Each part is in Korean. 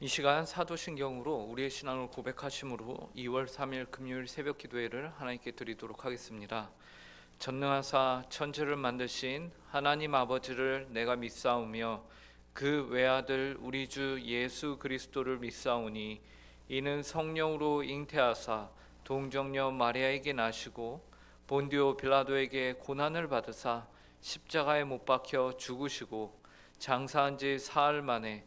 이 시간 사도신경으로 우리의 신앙을 고백하심으로 2월 3일 금요일 새벽 기도회를 하나님께 드리도록 하겠습니다. 전능하사 천지를 만드신 하나님 아버지를 내가 믿사오며 그 외아들 우리 주 예수 그리스도를 믿사오니 이는 성령으로 잉태하사 동정녀 마리아에게 나시고 본디오 빌라도에게 고난을 받으사 십자가에 못 박혀 죽으시고 장사한 지 사흘 만에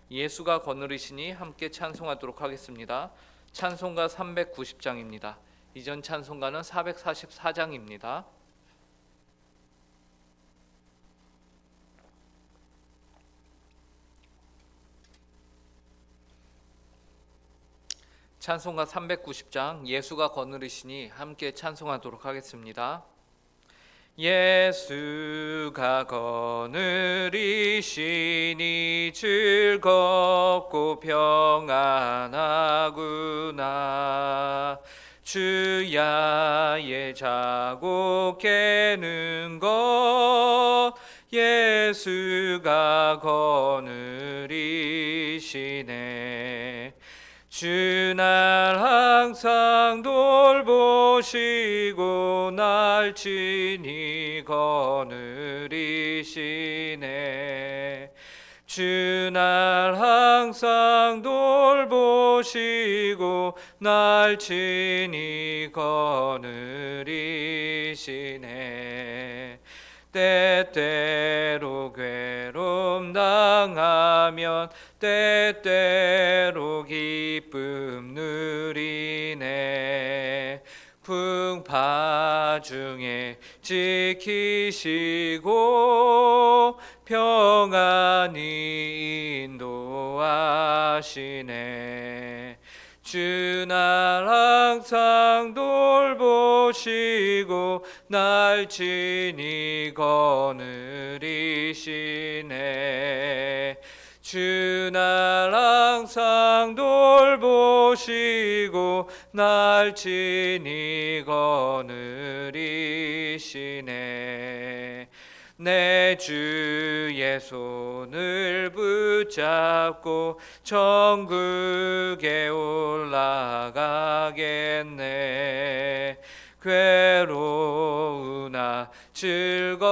예수가 거느리시니 함께 찬송하도록 하겠습니다. 찬송가 390장입니다. 이전 찬송가는 444장입니다. 찬송가 390장 예수가 거느리시니 함께 찬송하도록 하겠습니다. 예수가 거느리시니 즐겁고 평안하구나. 주야의 자고 깨는 것. 예수가 거느리시네 주날 항상 돌보시고 날 친히 거느리시네. 주날 항상 돌보시고 날 친히 거느리시네. 때때로 괴로움 당하면 때때로 기쁨 누리네. 풍파 중에 지키시고 평안히 인도하시네. 주날 항상 돌보시고 날 친히 거느리시네 주날 항상 돌보시고 날 친히 거느리시네. 내 주의 손을 붙잡고 천국에 올라가겠네. 괴로우나 즐거우나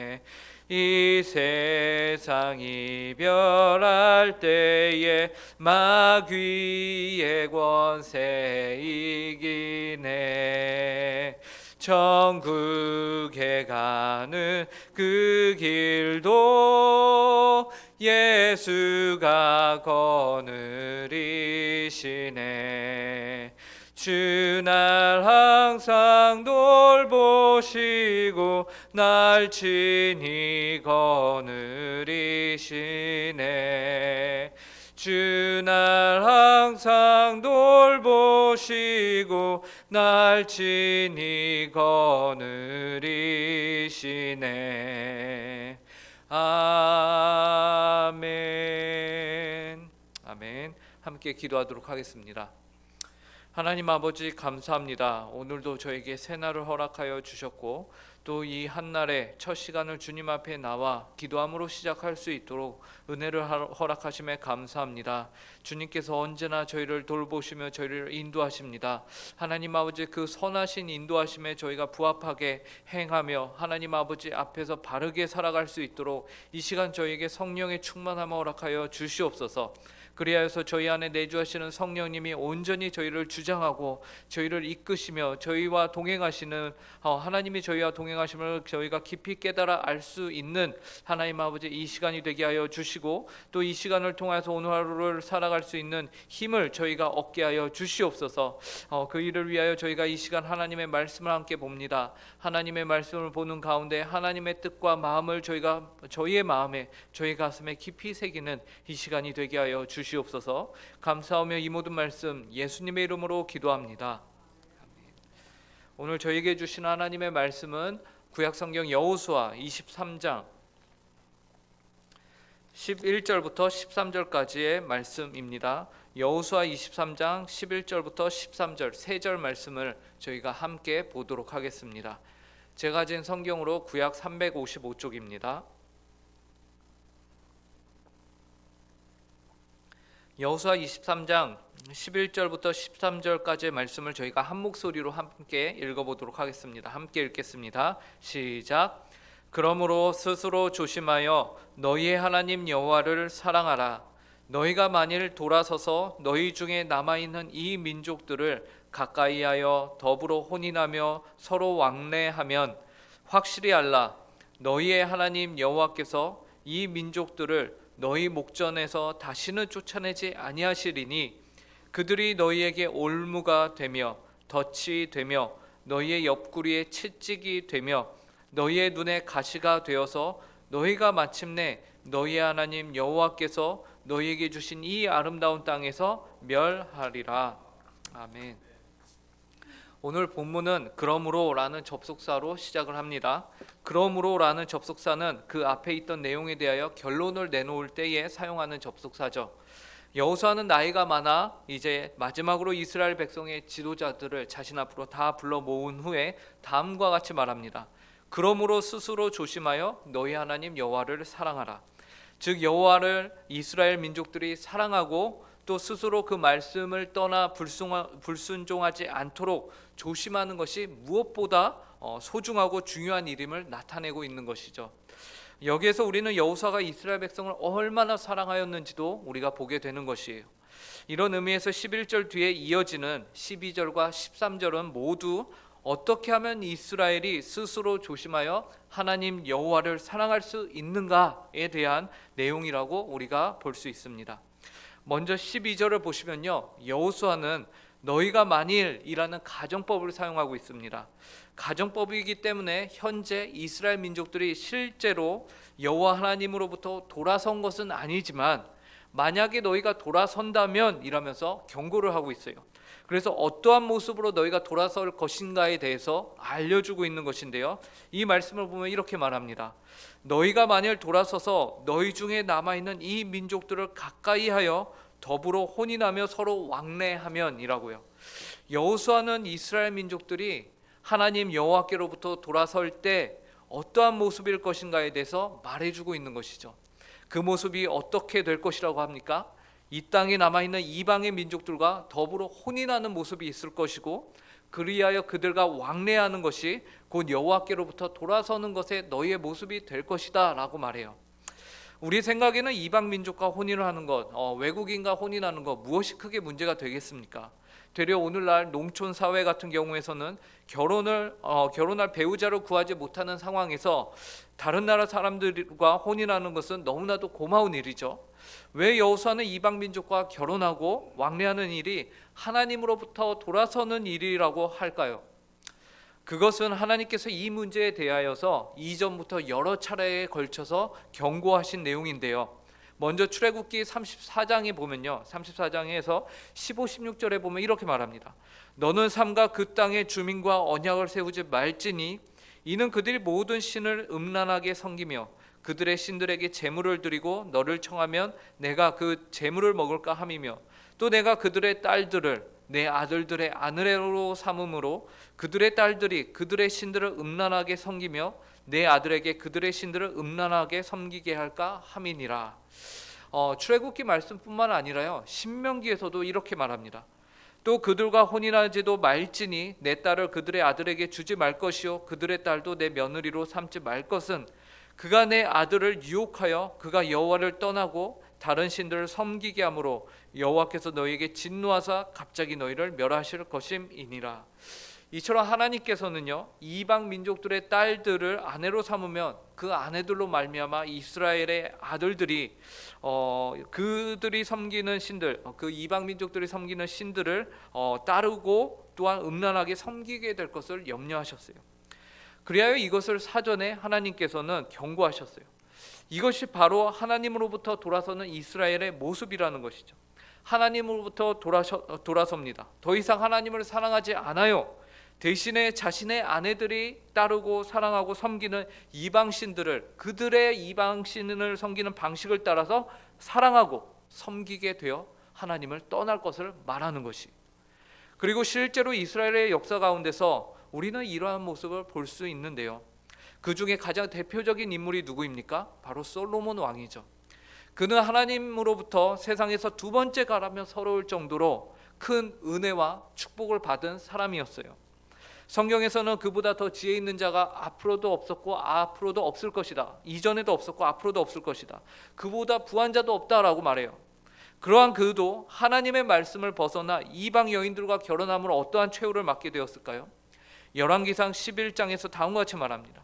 이 세상 이별할 때에 마귀의 권세 이기네. 천국에 가는 그 길도 예수가 거느리시네. 주날 항상 돌보시고 날 친히 거느리시네. 주 날 항상 돌보시고 날 친히 거느리시네. 아멘. 아멘. 함께 기도하도록 하겠습니다. 하나님 아버지 감사합니다. 오늘도 저에게 새날을 허락하여 주셨고 또 이 한날의 첫 시간을 주님 앞에 나와 기도함으로 시작할 수 있도록 은혜를 하- 허락하심에 감사합니다. 주님께서 언제나 저희를 돌보시며 저희를 인도하십니다. 하나님 아버지 그 선하신 인도하심에 저희가 부합하게 행하며 하나님 아버지 앞에서 바르게 살아갈 수 있도록 이 시간 저희에게 성령의 충만함을 허락하여 주시옵소서. 그리하여서 저희 안에 내주하시는 성령님이 온전히 저희를 주장하고 저희를 이끄시며 저희와 동행하시는 어, 하나님이 저희와 동행하심을 저희가 깊이 깨달아 알 수 있는 하나님 아버지 이 시간이 되게 하여 주시고 또 이 시간을 통해서 오늘 하루를 살아갈 수 있는 힘을 저희가 얻게 하여 주시옵소서. 어, 그 일을 위하여 저희가 이 시간 하나님의 말씀을 함께 봅니다. 하나님의 말씀을 보는 가운데 하나님의 뜻과 마음을 저희가 저희의 마음에 저희 가슴에 깊이 새기는 이 시간이 되게 하여 주시 옵소서. 감사하며 이 모든 말씀 예수님의 이름으로 기도합니다. 오늘 저에게 주신 하나님의 말씀은 구약 성경 여호수아 23장 11절부터 13절까지의 말씀입니다. 여호수아 23장 11절부터 13절 세 절 말씀을 저희가 함께 보도록 하겠습니다. 제가 가진 성경으로 구약 355쪽입니다. 여호수아 23장 11절부터 13절까지의 말씀을 저희가 한 목소리로 함께 읽어보도록 하겠습니다. 함께 읽겠습니다. 시작. 그러므로 스스로 조심하여 너희의 하나님 여호와를 사랑하라. 너희가 만일 돌아서서 너희 중에 남아 있는 이 민족들을 가까이하여 더불어 혼인하며 서로 왕래하면 확실히 알라. 너희의 하나님 여호와께서 이 민족들을 너희 목전에서 다시는 쫓아내지 아니하시리니 그들이 너희에게 올무가 되며 덫이 되며 너희의 옆구리에 채찍이 되며 너희의 눈에 가시가 되어서 너희가 마침내 너희 하나님 여호와께서 너희에게 주신 이 아름다운 땅에서 멸하리라. 아멘. 오늘 본문은 그러므로라는 접속사로 시작을 합니다. 그러므로라는 접속사는 그 앞에 있던 내용에 대하여 결론을 내놓을 때에 사용하는 접속사죠. 여호수아는 나이가 많아 이제 마지막으로 이스라엘 백성의 지도자들을 자신 앞으로 다 불러 모은 후에 다음과 같이 말합니다. 그러므로 스스로 조심하여 너희 하나님 여호와를 사랑하라. 즉 여호와를 이스라엘 민족들이 사랑하고 또 스스로 그 말씀을 떠나 불순종하지 않도록 조심하는 것이 무엇보다 어, 소중하고 중요한 일임을 나타내고 있는 것이죠. 여기에서 우리는 여호사가 이스라엘 백성을 얼마나 사랑하였는지도 우리가 보게 되는 것이에요. 이런 의미에서 11절 뒤에 이어지는 12절과 13절은 모두 어떻게 하면 이스라엘이 스스로 조심하여 하나님 여호와를 사랑할 수 있는가에 대한 내용이라고 우리가 볼 수 있습니다. 먼저 12절을 보시면요. 여호수아는 너희가 만일이라는 가정법을 사용하고 있습니다. 가정법이기 때문에 현재 이스라엘 민족들이 실제로 여호와 하나님으로부터 돌아선 것은 아니지만 만약에 너희가 돌아선다면 이라면서 경고를 하고 있어요. 그래서 어떠한 모습으로 너희가 돌아설 것인가에 대해서 알려주고 있는 것인데요. 이 말씀을 보면 이렇게 말합니다. 너희가 만일 돌아서서 너희 중에 남아 있는 이 민족들을 가까이 하여 더불어 혼인하며 서로 왕래하면이라고요. 여호수아는 이스라엘 민족들이 하나님 여호와께로부터 돌아설 때 어떠한 모습일 것인가에 대해서 말해주고 있는 것이죠. 그 모습이 어떻게 될 것이라고 합니까? 이 땅에 남아 있는 이방의 민족들과 더불어 혼인하는 모습이 있을 것이고 그리하여 그들과 왕래하는 것이 곧 여호와께로부터 돌아서는 것에 너희의 모습이 될 것이다라고 말해요. 우리 생각에는 이방 민족과 혼인을 하는 것, 어, 외국인과 혼인하는 것 무엇이 크게 문제가 되겠습니까? 되려 오늘날 농촌 사회 같은 경우에서는 결혼을 어, 결혼할 배우자를 구하지 못하는 상황에서 다른 나라 사람들과 혼인하는 것은 너무나도 고마운 일이죠. 왜 여호수아는 이방 민족과 결혼하고 왕래하는 일이 하나님으로부터 돌아서는 일이라고 할까요? 그것은 하나님께서 이 문제에 대하여서 이전부터 여러 차례에 걸쳐서 경고하신 내용인데요. 먼저 출애굽기 34장에 보면요. 34장에서 15, 16절에 보면 이렇게 말합니다. 너는 삼가 그 땅의 주민과 언약을 세우지 말지니 이는 그들이 모든 신을 음란하게 섬기며 그들의 신들에게 제물을 드리고 너를 청하면 내가 그 제물을 먹을까 함이며 또 내가 그들의 딸들을 내 아들들의 아내로 삼음으로 그들의 딸들이 그들의 신들을 음란하게 섬기며 내 아들에게 그들의 신들을 음란하게 섬기게 할까 함이니라. 어, 출애굽기 말씀뿐만 아니라요 신명기에서도 이렇게 말합니다. 또 그들과 혼인하지도 말지니 내 딸을 그들의 아들에게 주지 말 것이요 그들의 딸도 내 며느리로 삼지 말 것은 그가 내 아들을 유혹하여 그가 여호와를 떠나고 다른 신들을 섬기게 함으로 여호와께서 너희에게 진노하사 갑자기 너희를 멸하실 것임이니라. 이처럼 하나님께서는요 이방 민족들의 딸들을 아내로 삼으면 그 아내들로 말미암아 이스라엘의 아들들이 어 그들이 섬기는 신들 어, 그 이방 민족들이 섬기는 신들을 어 따르고 또한 음란하게 섬기게 될 것을 염려하셨어요. 그리하여 이것을 사전에 하나님께서는 경고하셨어요. 이것이 바로 하나님으로부터 돌아서는 이스라엘의 모습이라는 것이죠. 하나님으로부터 돌아서, 돌아섭니다. 더 이상 하나님을 사랑하지 않아요. 대신에 자신의 아내들이 따르고 사랑하고 섬기는 이방신들을 그들의 이방신을 섬기는 방식을 따라서 사랑하고 섬기게 되어 하나님을 떠날 것을 말하는 것이. 그리고 실제로 이스라엘의 역사 가운데서 우리는 이러한 모습을 볼 수 있는데요. 그 중에 가장 대표적인 인물이 누구입니까? 바로 솔로몬 왕이죠. 그는 하나님으로부터 세상에서 두 번째 가라면 서러울 정도로 큰 은혜와 축복을 받은 사람이었어요. 성경에서는 그보다 더 지혜 있는 자가 앞으로도 없었고 앞으로도 없을 것이다. 이전에도 없었고 앞으로도 없을 것이다. 그보다 부한 자도 없다라고 말해요. 그러한 그도 하나님의 말씀을 벗어나 이방 여인들과 결혼함으로 어떠한 최후를 맞게 되었을까요? 열왕기상 11장에서 다음과 같이 말합니다.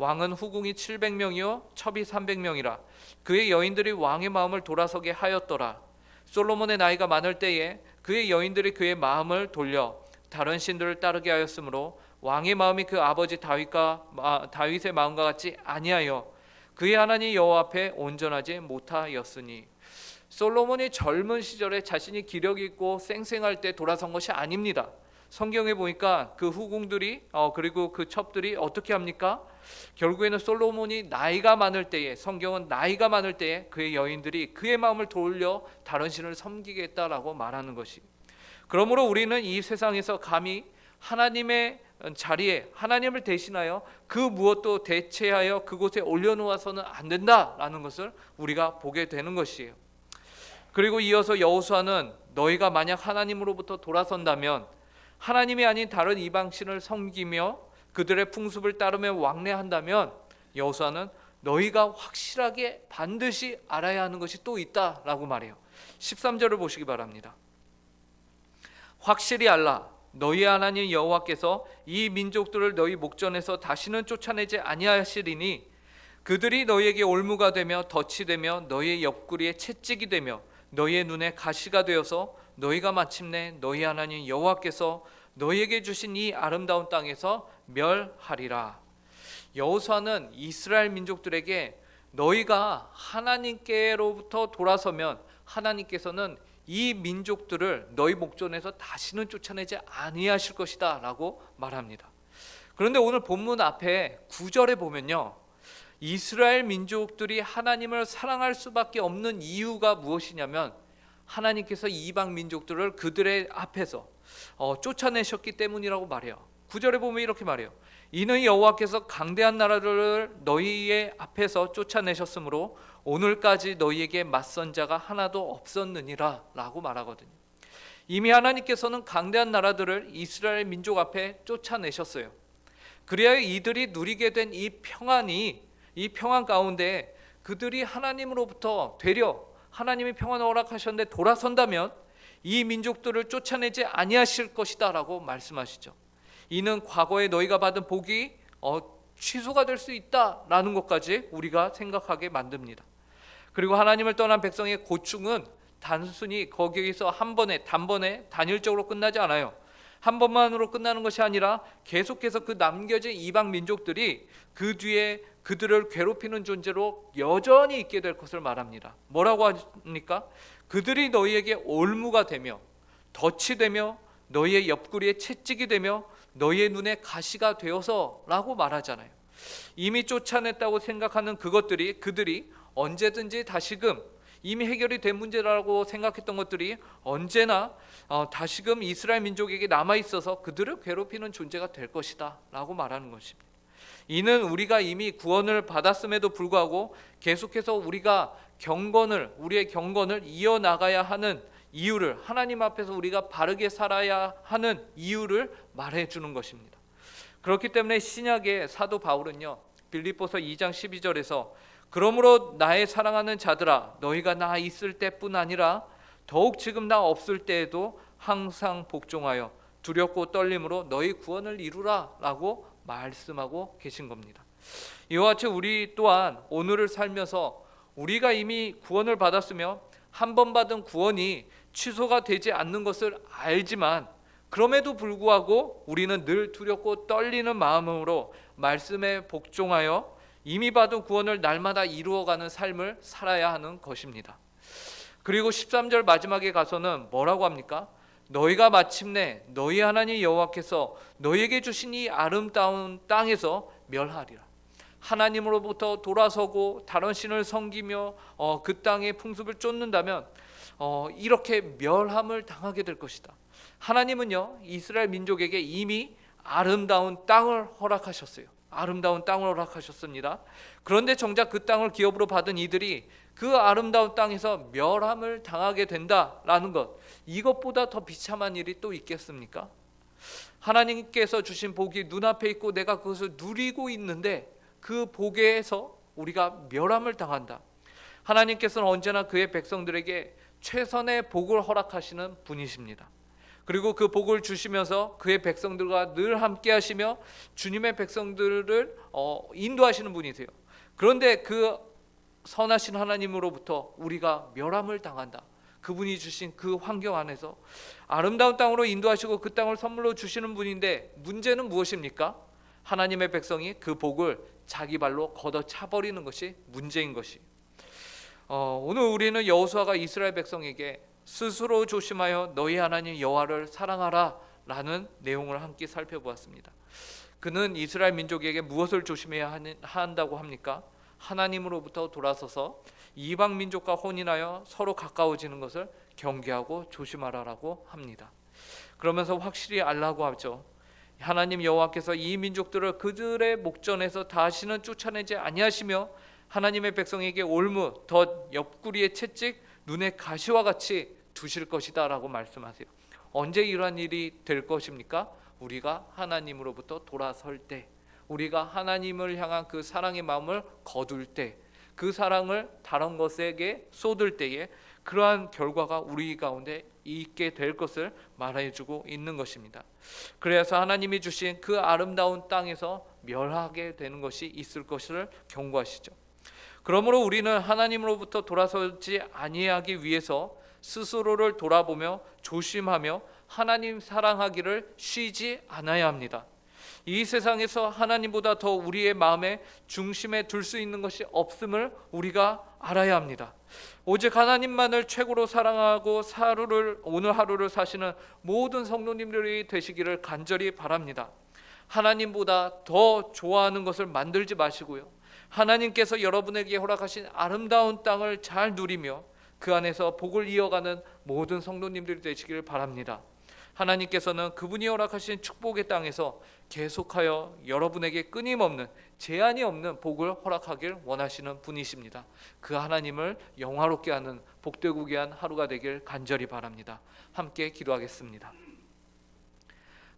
왕은 후궁이 700명이요 첩이 300명이라. 그의 여인들이 왕의 마음을 돌아서게 하였더라. 솔로몬의 나이가 많을 때에 그의 여인들이 그의 마음을 돌려 다른 신들을 따르게 하였으므로 왕의 마음이 그 아버지 다윗과 마- 다윗의 마음과 같지 아니하여 그의 하나님 여호와 앞에 온전하지 못하였으니. 솔로몬이 젊은 시절에 자신이 기력 있고 쌩쌩할 때 돌아선 것이 아닙니다. 성경에 보니까 그 후궁들이 어, 그리고 그 첩들이 어떻게 합니까? 결국에는 솔로몬이 나이가 많을 때에 성경은 나이가 많을 때에 그의 여인들이 그의 마음을 돌려 다른 신을 섬기겠다라고 말하는 것이. 그러므로 우리는 이 세상에서 감히 하나님의 자리에 하나님을 대신하여 그 무엇도 대체하여 그곳에 올려놓아서는 안 된다라는 것을 우리가 보게 되는 것이에요. 그리고 이어서 여호수아는 너희가 만약 하나님으로부터 돌아선다면 하나님이 아닌 다른 이방 신을 섬기며 그들의 풍습을 따르며 왕래한다면 여호수아는 너희가 확실하게 반드시 알아야 하는 것이 또 있다라고 말해요. 13절을 보시기 바랍니다. 확실히 알라 너희 하나님 여호와께서 이 민족들을 너희 목전에서 다시는 쫓아내지 아니하시리니 그들이 너희에게 올무가 되며 덫이 되며 너희의 옆구리에 채찍이 되며 너희의 눈에 가시가 되어서 너희가 마침내 너희 하나님 여호와께서 너희에게 주신 이 아름다운 땅에서 멸하리라. 여호수아는 이스라엘 민족들에게 너희가 하나님께로부터 돌아서면 하나님께서는 이 민족들을 너희 목전에서 다시는 쫓아내지 아니하실 것이다라고 말합니다. 그런데 오늘 본문 앞에 9절에 보면요. 이스라엘 민족들이 하나님을 사랑할 수밖에 없는 이유가 무엇이냐면 하나님께서 이방 민족들을 그들의 앞에서 어, 쫓아내셨기 때문이라고 말해요. 9절에 보면 이렇게 말해요. 이는 여호와께서 강대한 나라들을 너희의 앞에서 쫓아내셨으므로 오늘까지 너희에게 맞선 자가 하나도 없었느니라라고 말하거든요. 이미 하나님께서는 강대한 나라들을 이스라엘 민족 앞에 쫓아내셨어요. 그리하여 이들이 누리게 된 이 평안이 이 평안 가운데 그들이 하나님으로부터 되려 하나님이 평안을 허락하셨는데 돌아선다면 이 민족들을 쫓아내지 아니하실 것이다라고 말씀하시죠. 이는 과거에 너희가 받은 복이 어, 취소가 될 수 있다라는 것까지 우리가 생각하게 만듭니다. 그리고 하나님을 떠난 백성의 고충은 단순히 거기에서 한 번에 단번에 단일적으로 끝나지 않아요. 한 번만으로 끝나는 것이 아니라 계속해서 그 남겨진 이방 민족들이 그 뒤에 그들을 괴롭히는 존재로 여전히 있게 될 것을 말합니다. 뭐라고 합니까? 그들이 너희에게 올무가 되며 덫이 되며 너희의 옆구리에 채찍이 되며 너희의 눈에 가시가 되어서라고 말하잖아요. 이미 쫓아냈다고 생각하는 그것들이 그들이 언제든지 다시금 이미 해결이 된 문제라고 생각했던 것들이 언제나 어, 다시금 이스라엘 민족에게 남아 있어서 그들을 괴롭히는 존재가 될 것이다라고 말하는 것입니다. 이는 우리가 이미 구원을 받았음에도 불구하고 계속해서 우리가 경건을 우리의 경건을 이어 나가야 하는 이유를 하나님 앞에서 우리가 바르게 살아야 하는 이유를 말해 주는 것입니다. 그렇기 때문에 신약의 사도 바울은요. 빌립보서 2장 12절에서 그러므로 나의 사랑하는 자들아 너희가 나 있을 때뿐 아니라 더욱 지금 나 없을 때에도 항상 복종하여 두렵고 떨림으로 너희 구원을 이루라라고 말씀하고 계신 겁니다. 이와 같이 우리 또한 오늘을 살면서 우리가 이미 구원을 받았으며 한 번 받은 구원이 취소가 되지 않는 것을 알지만 그럼에도 불구하고 우리는 늘 두렵고 떨리는 마음으로 말씀에 복종하여 이미 받은 구원을 날마다 이루어가는 삶을 살아야 하는 것입니다. 그리고 13절 마지막에 가서는 뭐라고 합니까? 너희가 마침내 너희 하나님 여호와께서 너희에게 주신 이 아름다운 땅에서 멸하리라. 하나님으로부터 돌아서고 다른 신을 섬기며 어, 그 땅의 풍습을 쫓는다면 어, 이렇게 멸함을 당하게 될 것이다. 하나님은요 이스라엘 민족에게 이미 아름다운 땅을 허락하셨어요. 아름다운 땅을 허락하셨습니다. 그런데 정작 그 땅을 기업으로 받은 이들이 그 아름다운 땅에서 멸함을 당하게 된다라는 것 이것보다 더 비참한 일이 또 있겠습니까? 하나님께서 주신 복이 눈앞에 있고 내가 그것을 누리고 있는데 그 복에서 우리가 멸함을 당한다. 하나님께서는 언제나 그의 백성들에게 최선의 복을 허락하시는 분이십니다. 그리고 그 복을 주시면서 그의 백성들과 늘 함께 하시며 주님의 백성들을 어, 인도하시는 분이세요. 그런데 그 선하신 하나님으로부터 우리가 멸함을 당한다. 그분이 주신 그 환경 안에서 아름다운 땅으로 인도하시고 그 땅을 선물로 주시는 분인데 문제는 무엇입니까? 하나님의 백성이 그 복을 자기 발로 걷어 차버리는 것이 문제인 것이. 어, 오늘 우리는 여호수아가 이스라엘 백성에게 스스로 조심하여 너희 하나님 여호와를 사랑하라라는 내용을 함께 살펴보았습니다. 그는 이스라엘 민족에게 무엇을 조심해야 한다고 합니까? 하나님으로부터 돌아서서 이방 민족과 혼인하여 서로 가까워지는 것을 경계하고 조심하라라고 합니다. 그러면서 확실히 알라고 하죠. 하나님 여호와께서 이 민족들을 그들의 목전에서 다시는 쫓아내지 아니하시며 하나님의 백성에게 올무 더 옆구리의 채찍 눈의 가시와 같이 두실 것이다라고 말씀하세요. 언제 이러한 일이 될 것입니까? 우리가 하나님으로부터 돌아설 때, 우리가 하나님을 향한 그 사랑의 마음을 거둘 때, 그 사랑을 다른 것에게 쏟을 때에 그러한 결과가 우리 가운데 있게 될 것을 말해주고 있는 것입니다. 그래서 하나님이 주신 그 아름다운 땅에서 멸하게 되는 것이 있을 것을 경고하시죠. 그러므로 우리는 하나님으로부터 돌아서지 아니하기 위해서 스스로를 돌아보며 조심하며 하나님 사랑하기를 쉬지 않아야 합니다. 이 세상에서 하나님보다 더 우리의 마음의 중심에 둘 수 있는 것이 없음을 우리가 알아야 합니다. 오직 하나님만을 최고로 사랑하고 하루를 오늘 하루를 사시는 모든 성도님들이 되시기를 간절히 바랍니다. 하나님보다 더 좋아하는 것을 만들지 마시고요. 하나님께서 여러분에게 허락하신 아름다운 땅을 잘 누리며 그 안에서 복을 이어가는 모든 성도님들이 되시기를 바랍니다. 하나님께서는 그분이 허락하신 축복의 땅에서 계속하여 여러분에게 끊임없는 제한이 없는 복을 허락하길 원하시는 분이십니다. 그 하나님을 영화롭게 하는 복되고 귀한 하루가 되길 간절히 바랍니다. 함께 기도하겠습니다.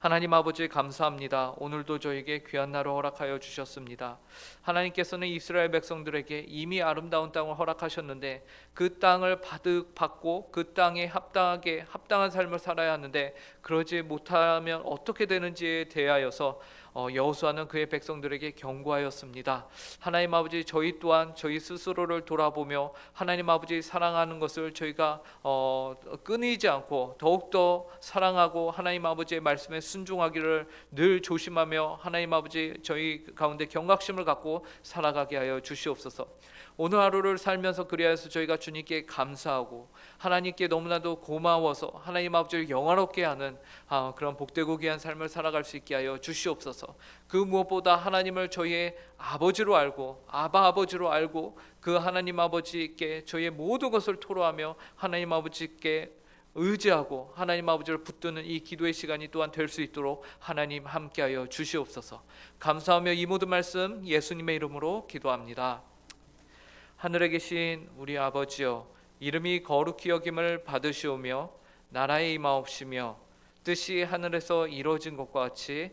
하나님 아버지 감사합니다. 오늘도 저에게 귀한 날을 허락하여 주셨습니다. 하나님께서는 이스라엘 백성들에게 이미 아름다운 땅을 허락하셨는데 그 땅을 받 받고 그 땅에 합당하게 합당한 삶을 살아야 하는데 그러지 못하면 어떻게 되는지에 대하여서 어, 여호수아는 그의 백성들에게 경고하였습니다. 하나님 아버지 저희 또한 저희 스스로를 돌아보며 하나님 아버지 사랑하는 것을 저희가 어, 끊이지 않고 더욱 더 사랑하고 하나님 아버지의 말씀에 순종하기를 늘 조심하며 하나님 아버지 저희 가운데 경각심을 갖고 살아가게 하여 주시옵소서. 오늘 하루를 살면서 그리하여서 저희가 주님께 감사하고 하나님께 너무나도 고마워서 하나님 아버지를 영화롭게 하는 아, 그런 복되고 귀한 삶을 살아갈 수 있게 하여 주시옵소서. 그 무엇보다 하나님을 저희의 아버지로 알고 아바 아버지로 알고 그 하나님 아버지께 저희의 모든 것을 토로하며 하나님 아버지께 의지하고 하나님 아버지를 붙드는 이 기도의 시간이 또한 될 수 있도록 하나님 함께하여 주시옵소서. 감사하며 이 모든 말씀 예수님의 이름으로 기도합니다. 하늘에 계신 우리 아버지여 이름이 거룩히 여김을 받으시오며 나라의 임하옵시며 뜻이 하늘에서 이루어진 것과 같이